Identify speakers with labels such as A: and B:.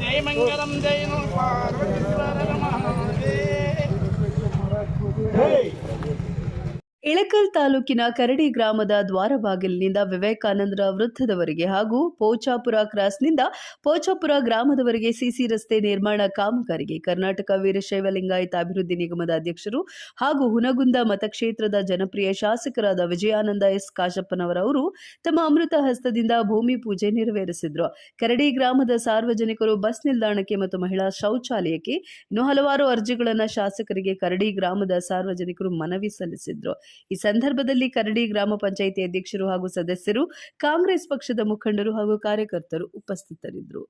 A: న్యాయమంగళం జయను. పార్వతి
B: ಇಳಕಲ್ ತಾಲೂಕಿನ ಕರಡಿ ಗ್ರಾಮದ ದ್ವಾರಬಾಗಿಲಿನಿಂದ ವಿವೇಕಾನಂದರ ವೃತ್ತದವರೆಗೆ ಹಾಗೂ ಪೋಚಾಪುರ ಕ್ರಾಸ್ನಿಂದ ಪೋಚಾಪುರ ಗ್ರಾಮದವರೆಗೆ ಸಿಸಿ ರಸ್ತೆ ನಿರ್ಮಾಣ ಕಾಮಗಾರಿಗೆ ಕರ್ನಾಟಕ ವೀರಶೈವ ಲಿಂಗಾಯತ ಅಭಿವೃದ್ಧಿ ನಿಗಮದ ಅಧ್ಯಕ್ಷರು ಹಾಗೂ ಹುನಗುಂದ ಮತಕ್ಷೇತ್ರದ ಜನಪ್ರಿಯ ಶಾಸಕರಾದ ವಿಜಯಾನಂದ ಎಸ್ ಕಾಶಪ್ಪನವರವರು ತಮ್ಮ ಅಮೃತ ಹಸ್ತದಿಂದ ಭೂಮಿ ಪೂಜೆ ನೆರವೇರಿಸಿದ್ರು. ಕರಡಿ ಗ್ರಾಮದ ಸಾರ್ವಜನಿಕರು ಬಸ್ ನಿಲ್ದಾಣಕ್ಕೆ ಮತ್ತು ಮಹಿಳಾ ಶೌಚಾಲಯಕ್ಕೆ ಇನ್ನು ಹಲವಾರು ಅರ್ಜಿಗಳನ್ನು ಶಾಸಕರಿಗೆ ಕರಡಿ ಗ್ರಾಮದ ಸಾರ್ವಜನಿಕರು ಮನವಿ ಸಲ್ಲಿಸಿದ್ರು. ಈ ಸಂದರ್ಭದಲ್ಲಿ ಕರಡಿ ಗ್ರಾಮ ಪಂಚಾಯಿತಿ ಅಧ್ಯಕ್ಷರು ಹಾಗೂ ಸದಸ್ಯರು ಕಾಂಗ್ರೆಸ್ ಪಕ್ಷದ ಮುಖಂಡರು ಹಾಗೂ ಕಾರ್ಯಕರ್ತರು ಉಪಸ್ಥಿತರಿದ್ದರು.